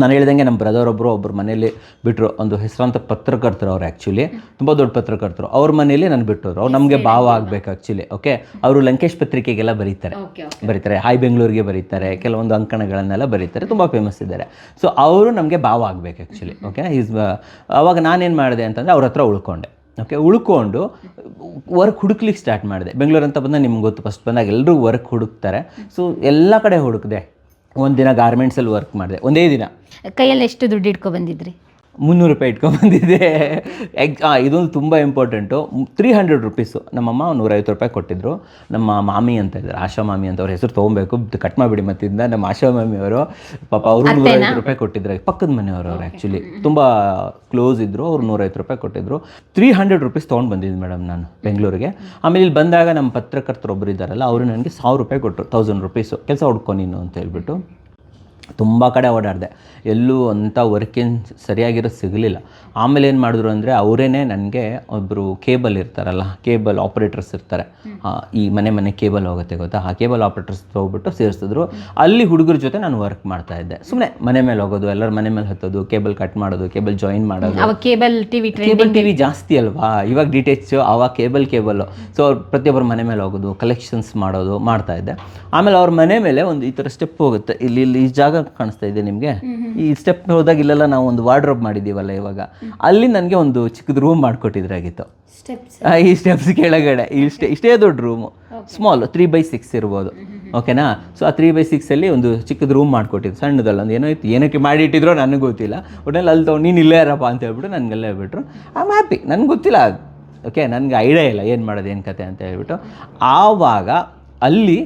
ನಾನು ಹೇಳಿದಂಗೆ ನಮ್ಮ ಬ್ರದರ್ ಒಬ್ಬರು ಒಬ್ಬರು ಮನೇಲಿ ಬಿಟ್ಟರು ಒಂದು ಹೆಸರಾಂತ ಪತ್ರಕರ್ತರು ಅವ್ರು ಆ್ಯಕ್ಚುಲಿ ತುಂಬ ದೊಡ್ಡ ಪತ್ರಕರ್ತರು. ಅವ್ರ ಮನೇಲಿ ನಾನು ಬಿಟ್ಟರು. ಅವ್ರು ನಮಗೆ ಭಾವ ಆಗಬೇಕು ಆ್ಯಕ್ಚುಲಿ ಓಕೆ ಅವರು ಲಂಕೇಶ್ ಪತ್ರಿಕೆಗೆಲ್ಲ ಬರೀತಾರೆ. ಬರೀತಾರೆ. ಹಾಯ್ ಬೆಂಗಳೂರಿಗೆ ಬರೀತಾರೆ. ಕೆಲವೊಂದು ಅಂಕಣಗಳನ್ನೆಲ್ಲ ಬರೀತಾರೆ. ತುಂಬ ಫೇಮಸ್ ಇದ್ದಾರೆ. ಸೊ ಅವರು ನಮಗೆ ಭಾವ ಆಗಬೇಕು ಆ್ಯಕ್ಚುಲಿ ಓಕೆ ಈಸ್ ಅವಾಗ ನಾನೇನು ಮಾಡಿದೆ ಅಂತಂದರೆ ಅವ್ರ ಹತ್ರ ಉಳ್ಕೊಂಡೆ ಓಕೆ ಉಳ್ಕೊಂಡು ವರ್ಕ್ ಹುಡುಕ್ಲಿಕ್ಕೆ ಸ್ಟಾರ್ಟ್ ಮಾಡಿದೆ. ಬೆಂಗಳೂರು ಅಂತ ಬಂದಾಗ ನಿಮ್ಗೆ ಗೊತ್ತು. ಫಸ್ಟ್ ಬಂದಾಗ ಎಲ್ಲರೂ ವರ್ಕ್ ಹುಡುಕ್ತಾರೆ. ಸೊ ಎಲ್ಲ ಕಡೆ ಹುಡುಕಿದೆ. ಒಂದಿನ ಗಾರ್ಮೆಂಟ್ಸಲ್ಲಿ ವರ್ಕ್ ಮಾಡಿದೆ. ಒಂದೇ ದಿನ. ಕೈಯಲ್ಲಿ ಎಷ್ಟು ದುಡ್ಡು ಇಟ್ಕೊ ಬಂದಿದ್ರಿ? ಮುನ್ನೂರು ರೂಪಾಯಿ ಇಟ್ಕೊಂಡ್ಬಂದಿದ್ದೆ ಎಗ್ ಇದೊಂದು ತುಂಬ ಇಂಪಾರ್ಟೆಂಟು ತ್ರೀ ಹಂಡ್ರೆಡ್ ರುಪೀಸು ನಮ್ಮಮ್ಮ ನೂರೈವತ್ತು ರೂಪಾಯಿ ಕೊಟ್ಟಿದ್ರು. ನಮ್ಮ ಮಾಮಿ ಅಂತ ಇದ್ದಾರೆ ಆಶಾ ಮಾಮಿ ಅಂತ ಅವ್ರ ಹೆಸರು ತೊಗೊಬೇಕು. ಕಟ್ ಮಾಡಿಬಿಡಿ ಮತ್ತಿಂದ ನಮ್ಮ ಆಶಾ ಮಾಮಿ ಅವರು. ಪಾಪ ಅವರು ನೂರೈವತ್ತು ರೂಪಾಯಿ ಕೊಟ್ಟಿದ್ರು ಪಕ್ಕದ ಮನೆಯವರು ಅವ್ರು ಆ್ಯಕ್ಚುಲಿ ತುಂಬ ಕ್ಲೋಸ್ ಇದ್ದರು ಅವ್ರು ನೂರೈವತ್ತು ರೂಪಾಯಿ ಕೊಟ್ಟಿದ್ದರು ತ್ರೀ ಹಂಡ್ರೆಡ್ ರುಪೀಸ್ ತೊಗೊಂಡು ಬಂದಿದ್ದೆ ಮೇಡಮ್ ನಾನು ಬೆಂಗಳೂರಿಗೆ. ಆಮೇಲೆ ಇಲ್ಲಿ ಬಂದಾಗ ನಮ್ಮ ಪತ್ರಕರ್ತರು ಒಬ್ಬರು ಇದ್ದಾರಲ್ಲ ಅವರು ನನಗೆ ಸಾವಿರ ರೂಪಾಯಿ ಕೊಟ್ಟರು ತೌಸಂಡ್ ರುಪೀಸು ಕೆಲಸ ಹುಡ್ಕೊ ನೀನು ಅಂತ ಹೇಳ್ಬಿಟ್ಟು. ತುಂಬ ಕಡೆ ಓಡಾಡಿದೆ. ಎಲ್ಲೂ ಅಂಥ ವರ್ಕಿನ್ ಸರಿಯಾಗಿರೋದು ಸಿಗಲಿಲ್ಲ. ಆಮೇಲೆ ಏನು ಮಾಡಿದ್ರು ಅಂದರೆ ಅವರೇನೆ ನನಗೆ ಒಬ್ಬರು ಕೇಬಲ್ ಇರ್ತಾರಲ್ಲ ಕೇಬಲ್ ಆಪ್ರೇಟರ್ಸ್ ಇರ್ತಾರೆ. ಈ ಮನೆ ಮನೆ ಕೇಬಲ್ ಹೋಗುತ್ತೆ ಗೊತ್ತಾ? ಆ ಕೇಬಲ್ ಆಪ್ರೇಟರ್ಸ್ ಹೋಗ್ಬಿಟ್ಟು ಸೇರಿಸಿದ್ರು. ಅಲ್ಲಿ ಹುಡುಗರ ಜೊತೆ ನಾನು ವರ್ಕ್ ಮಾಡ್ತಾ ಇದ್ದೆ. ಸುಮ್ಮನೆ ಮನೆ ಮೇಲೆ ಹೋಗೋದು ಎಲ್ಲರ ಮನೆ ಮೇಲೆ ಹತ್ತೋದು ಕೇಬಲ್ ಕಟ್ ಮಾಡೋದು ಕೇಬಲ್ ಜಾಯಿನ್ ಮಾಡೋದು. Cable TV cable T V ಜಾಸ್ತಿ ಅಲ್ವಾ? ಇವಾಗ ಡಿ ಟಿ ಎಚ್ ಆವಾಗ ಕೇಬಲ್. ಕೇಬಲ್ಲು ಸೊ ಅವ್ರು ಪ್ರತಿಯೊಬ್ಬರ ಮನೆ ಮೇಲೆ ಹೋಗೋದು ಕಲೆಕ್ಷನ್ಸ್ ಮಾಡೋದು ಮಾಡ್ತಾ ಇದ್ದೆ. ಆಮೇಲೆ ಅವ್ರ ಮನೆ ಮೇಲೆ ಒಂದು ಈ ಥರ ಸ್ಟೆಪ್ ಹೋಗುತ್ತೆ. ಇಲ್ಲಿ ಇಲ್ಲಿ ಈ ಜಾಗ ಕಾಣಿಸ್ತಾ ಇದೆ ನಿಮಗೆ? ಈ ಸ್ಟೆಪ್ ಹೋದಾಗ ಇಲ್ಲೆಲ್ಲ ನಾವು ಒಂದು ವಾರ್ಡ್ರೋಬ್ ಮಾಡಿದ್ದೀವಲ್ಲ ಇವಾಗ. ಅಲ್ಲಿ ನನಗೆ ಒಂದು ಚಿಕ್ಕದು ರೂಮ್ ಮಾಡಿಕೊಟ್ಟಿದ್ರಾಗಿತ್ತು. ಈ ಸ್ಟೆಪ್ಸ್ ಕೆಳಗಡೆ. ಇಷ್ಟೇ ಇಷ್ಟೇ ದೊಡ್ಡ room small three by six ಇರ್ಬೋದು. ಓಕೆನಾ ಸೊ ಆ ತ್ರೀ ಬೈ ಸಿಕ್ಸಲ್ಲಿ ಒಂದು ಚಿಕ್ಕದು ರೂಮ್ ಮಾಡಿಕೊಟ್ಟಿದ್ದು. ಸಣ್ಣದಲ್ಲ ಒಂದು ಏನೋ ಇತ್ತು. ಏನಕ್ಕೆ ಮಾಡಿಟ್ಟಿದ್ರೋ ನನಗೆ ಗೊತ್ತಿಲ್ಲ. ಒಟ್ಟಲ್ಲಿ ಅಲ್ಲಿ ತಗೊಂಡು ನೀನು ಇಲ್ಲೇ ಇರಪ್ಪ ಅಂತ ಹೇಳ್ಬಿಟ್ಟು ನನಗೆಲ್ಲ ಹೇಳ್ಬಿಟ್ರು. ಐ ಆಮ್ ಹ್ಯಾಪಿ ನನಗೆ ಗೊತ್ತಿಲ್ಲ ಓಕೆ ನನಗೆ ಐಡಿಯಾ ಇಲ್ಲ ಏನು ಮಾಡೋದು ಏನು ಕತೆ ಅಂತ ಹೇಳ್ಬಿಟ್ಟು. ಆವಾಗ ಅಲ್ಲಿ